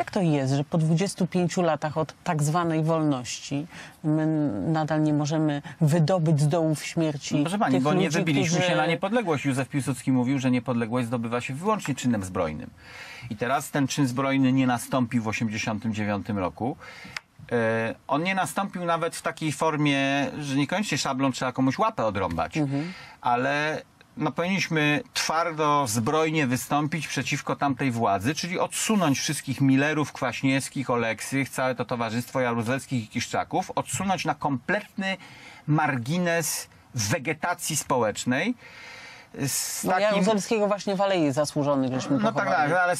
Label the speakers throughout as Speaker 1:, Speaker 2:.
Speaker 1: Jak to jest, że po 25 latach od tak zwanej wolności my nadal nie możemy wydobyć z dołów śmierci
Speaker 2: No, Proszę pani,
Speaker 1: tych
Speaker 2: bo nie
Speaker 1: ludzi,
Speaker 2: wybiliśmy
Speaker 1: którzy...
Speaker 2: się na niepodległość. Józef Piłsudski mówił, że niepodległość zdobywa się wyłącznie czynem zbrojnym. I teraz ten czyn zbrojny nie nastąpił w 1989 roku. E, On nie nastąpił nawet w takiej formie, że niekoniecznie szablą trzeba komuś łapę odrąbać, ale no, powinniśmy twardo, zbrojnie wystąpić przeciwko tamtej władzy, czyli odsunąć wszystkich Millerów, Kwaśniewskich, Oleksych, całe to towarzystwo Jaruzelskich i Kiszczaków, odsunąć na kompletny margines wegetacji społecznej. Z
Speaker 1: No, Jaruzelskiego właśnie w Alei Zasłużonych żeśmy
Speaker 2: no tak,
Speaker 1: pochowali.
Speaker 2: tak, ale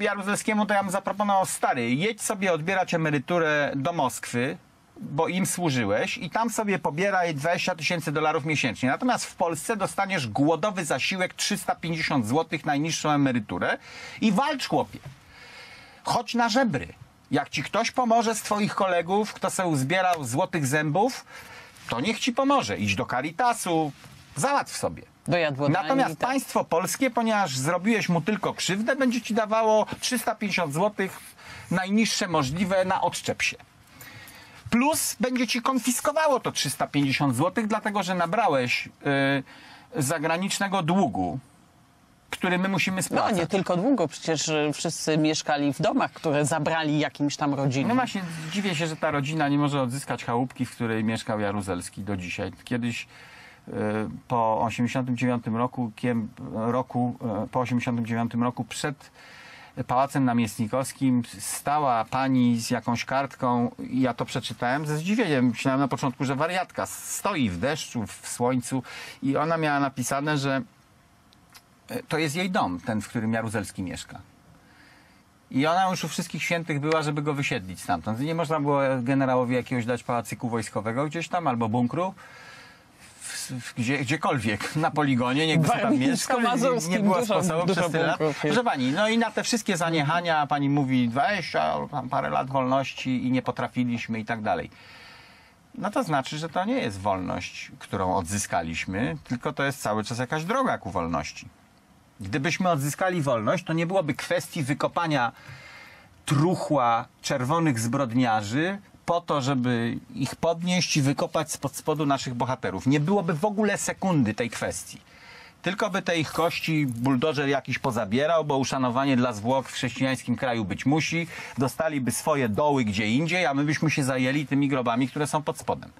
Speaker 2: Jaruzelskiemu to ja bym zaproponował stary, jedź sobie odbierać emeryturę do Moskwy, bo im służyłeś i tam sobie pobieraj 20 tysięcy dolarów miesięcznie. Natomiast w Polsce dostaniesz głodowy zasiłek 350 zł, najniższą emeryturę i walcz chłopie. Chodź na żebry. Jak ci ktoś pomoże z twoich kolegów, kto sobie uzbierał złotych zębów, to niech ci pomoże. Idź do Caritasu, załatw sobie. Natomiast
Speaker 1: tak.
Speaker 2: państwo polskie, ponieważ zrobiłeś mu tylko krzywdę, będzie ci dawało 350 zł najniższe możliwe na odczep się. Plus będzie ci konfiskowało to 350 zł, dlatego że nabrałeś y, zagranicznego długu, który my musimy
Speaker 1: No
Speaker 2: spłacać.
Speaker 1: nie tylko długo, przecież e, wszyscy mieszkali w domach, które zabrali jakimś tam rodzinom.
Speaker 2: No właśnie, dziwię się, że ta rodzina nie może odzyskać chałupki, w której mieszkał Jaruzelski do dzisiaj. Kiedyś e, po 89 roku, kiem, roku e, po 89 roku przed Pałacem Namiestnikowskim stała pani z jakąś kartką ja to przeczytałem ze zdziwieniem. Myślałem na początku, że wariatka. Stoi w deszczu, w słońcu i ona miała napisane, że e, to jest jej dom, ten, w którym Jaruzelski mieszka. I ona już u wszystkich świętych była, żeby go wysiedlić stamtąd. Nie można było generałowi jakiegoś dać pałacyku wojskowego gdzieś tam, albo bunkru. W, w, gdzie, gdziekolwiek, na poligonie, niech by tam mieszkał. Nie, nie było
Speaker 1: dużo-
Speaker 2: sposobu
Speaker 1: dużo
Speaker 2: przez tyle lat. Proszę pani, no i na te wszystkie zaniechania pani mówi 20, tam parę lat wolności i nie potrafiliśmy i tak dalej. No to znaczy, że to nie jest wolność, którą odzyskaliśmy, tylko to jest cały czas jakaś droga ku wolności. Gdybyśmy odzyskali wolność, to nie byłoby kwestii wykopania truchła czerwonych zbrodniarzy po to, żeby ich podnieść i wykopać spod spodu naszych bohaterów. Nie byłoby w ogóle sekundy tej kwestii. Tylko by te ich kości buldożer jakiś pozabierał, bo uszanowanie dla zwłok w chrześcijańskim kraju być musi. Dostaliby swoje doły gdzie indziej, a my byśmy się zajęli tymi grobami, które są pod spodem.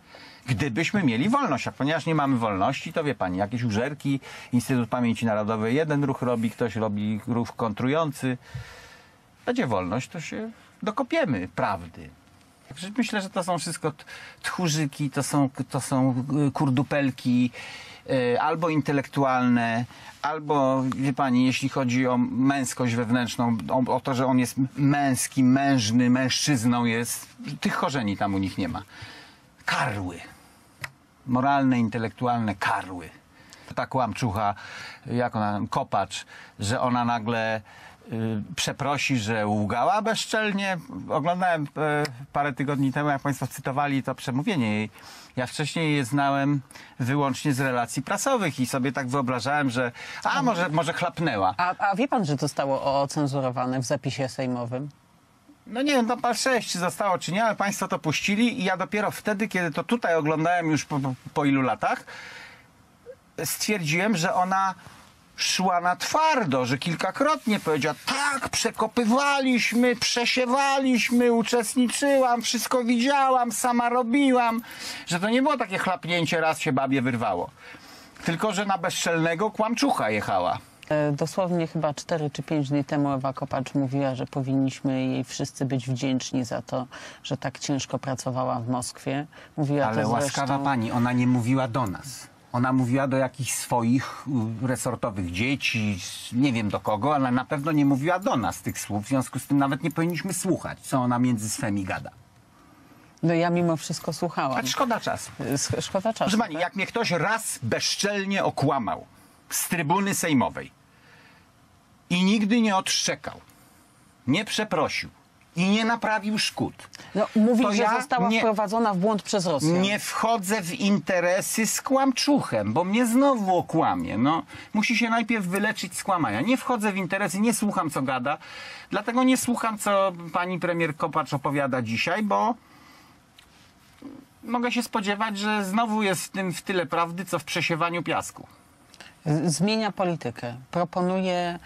Speaker 2: Gdybyśmy mieli wolność, a ponieważ nie mamy wolności, to wie pani, jakieś użerki, Instytut Pamięci Narodowej jeden ruch robi, ktoś robi ruch kontrujący. Będzie wolność, to się dokopiemy prawdy. Myślę, że to są wszystko tchórzyki, to są, to są y, kurdupelki y, albo intelektualne, albo, wie pani, jeśli chodzi o męskość wewnętrzną, o, o to, że on jest męski, mężny, mężczyzną jest, tych korzeni tam u nich nie ma. Karły. Moralne, intelektualne karły. Ta kłamczucha, jak ona, kopacz, że ona nagle przeprosi, że łgała bezczelnie. Oglądałem e, parę tygodni temu, jak Państwo cytowali to przemówienie jej. Ja wcześniej je znałem wyłącznie z relacji prasowych i sobie tak wyobrażałem, że a może, może chlapnęła.
Speaker 1: A, a wie pan, że to stało ocenzurowane w zapisie sejmowym?
Speaker 2: No nie wiem, to par 6 czy zostało, czy nie, ale Państwo to puścili i ja dopiero wtedy, kiedy to tutaj oglądałem już po, po ilu latach, stwierdziłem, że ona szła na twardo, że kilkakrotnie powiedziała, tak, przekopywaliśmy, przesiewaliśmy, uczestniczyłam, wszystko widziałam, sama robiłam, że to nie było takie chlapnięcie, raz się babie wyrwało. Tylko, że na bezczelnego kłamczucha jechała.
Speaker 1: E, Dosłownie chyba 4 czy 5 dni temu Ewa Kopacz mówiła, że powinniśmy jej wszyscy być wdzięczni za to, że tak ciężko pracowała w Moskwie. Mówiła
Speaker 2: Ale łaskawa
Speaker 1: zresztą...
Speaker 2: pani, ona nie mówiła do nas. Ona mówiła do jakichś swoich y, resortowych dzieci, nie wiem do kogo, ale na pewno nie mówiła do nas tych słów. W związku z tym nawet nie powinniśmy słuchać, co ona między swemi gada.
Speaker 1: No ja mimo wszystko słuchałam.
Speaker 2: A szkoda czasu.
Speaker 1: Sz- Szkoda czasu.
Speaker 2: Proszę pani,
Speaker 1: tak?
Speaker 2: jak mnie ktoś raz bezczelnie okłamał z trybuny sejmowej i nigdy nie odszczekał, nie przeprosił i nie naprawił szkód.
Speaker 1: No, mówi,
Speaker 2: To
Speaker 1: że
Speaker 2: ja
Speaker 1: została
Speaker 2: nie-
Speaker 1: wprowadzona w błąd przez Rosję.
Speaker 2: Nie wchodzę w interesy z kłamczuchem, bo mnie znowu okłamie. No, musi się najpierw wyleczyć z kłamania. Nie wchodzę w interesy, nie słucham co gada. Dlatego nie słucham co pani premier Kopacz opowiada dzisiaj, bo mogę się spodziewać, że znowu jest w tym w tyle prawdy, co w przesiewaniu piasku.
Speaker 1: Zmienia politykę. Proponuje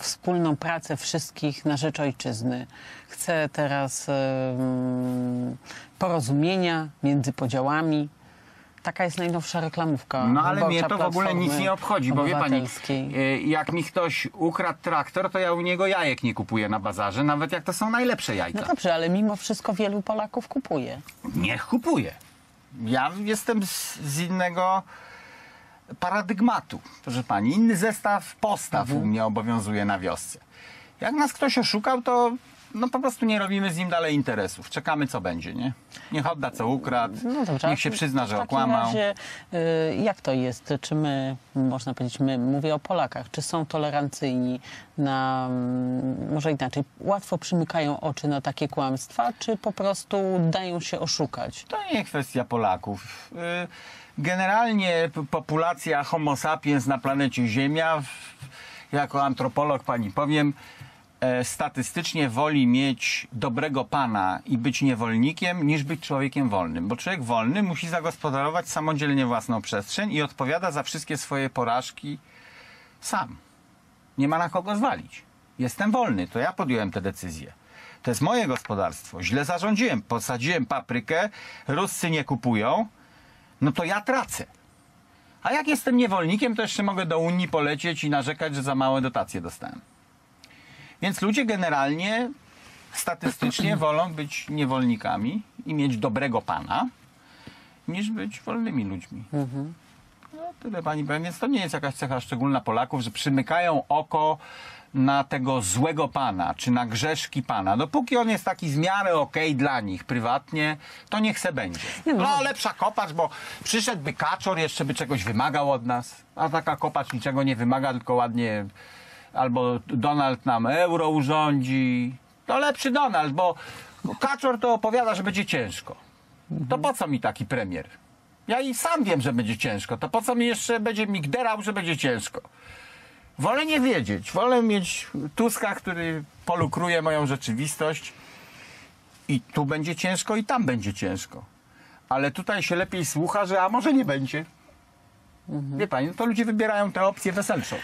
Speaker 1: wspólną pracę wszystkich na rzecz ojczyzny. Chce teraz em, porozumienia między podziałami. Taka jest najnowsza reklamówka.
Speaker 2: No ale mnie to w ogóle nic nie obchodzi, bo wie pani, y, jak mi ktoś ukradł traktor, to ja u niego jajek nie kupuję na bazarze, nawet jak to są najlepsze
Speaker 1: No
Speaker 2: jajka.
Speaker 1: dobrze, ale mimo wszystko wielu Polaków kupuje.
Speaker 2: Niech kupuje. Ja jestem z, z innego paradygmatu, proszę pani. Inny zestaw postaw u mnie obowiązuje na wiosce. Jak nas ktoś oszukał, to no po prostu nie robimy z nim dalej interesów. Czekamy, co będzie, nie? Niech odda, co ukradł.
Speaker 1: No dobrze,
Speaker 2: Niech się przyzna, że okłamał.
Speaker 1: Razie, y, jak to jest? Czy my, można powiedzieć, my, mówię o Polakach, czy są tolerancyjni na, mm, może inaczej, łatwo przymykają oczy na takie kłamstwa, czy po prostu dają się oszukać?
Speaker 2: To nie kwestia Polaków. Y, Generalnie populacja Homo sapiens na planecie Ziemia, jako antropolog pani powiem, statystycznie woli mieć dobrego pana i być niewolnikiem, niż być człowiekiem wolnym. Bo człowiek wolny musi zagospodarować samodzielnie własną przestrzeń i odpowiada za wszystkie swoje porażki sam. Nie ma na kogo zwalić. Jestem wolny, to ja podjąłem tę decyzję. To jest moje gospodarstwo. Źle zarządziłem. Posadziłem paprykę, Ruscy nie kupują, no to ja tracę. A jak jestem niewolnikiem, to jeszcze mogę do Unii polecieć i narzekać, że za małe dotacje dostałem. Więc ludzie generalnie statystycznie wolą być niewolnikami i mieć dobrego pana, niż być wolnymi ludźmi. No, tyle pani powiem, więc to nie jest jakaś cecha szczególna Polaków, że przymykają oko na tego złego pana, czy na grzeszki pana. Dopóki on jest taki w miarę okej dla nich prywatnie, to niech se będzie.
Speaker 1: No.
Speaker 2: No lepsza kopacz, bo przyszedłby kaczor, jeszcze by czegoś wymagał od nas, a taka kopacz niczego nie wymaga, tylko ładnie albo Donald nam euro urządzi. To lepszy Donald, bo kaczor to opowiada, że będzie ciężko. To po co mi taki premier? Ja i sam wiem, że będzie ciężko. To po co mi jeszcze będzie migderał, że będzie ciężko? Wolę nie wiedzieć. Wolę mieć Tuska, który polukruje moją rzeczywistość i tu będzie ciężko i tam będzie ciężko. Ale tutaj się lepiej słucha, że a może nie będzie. Wie pani, no to ludzie wybierają tę opcję weselszą.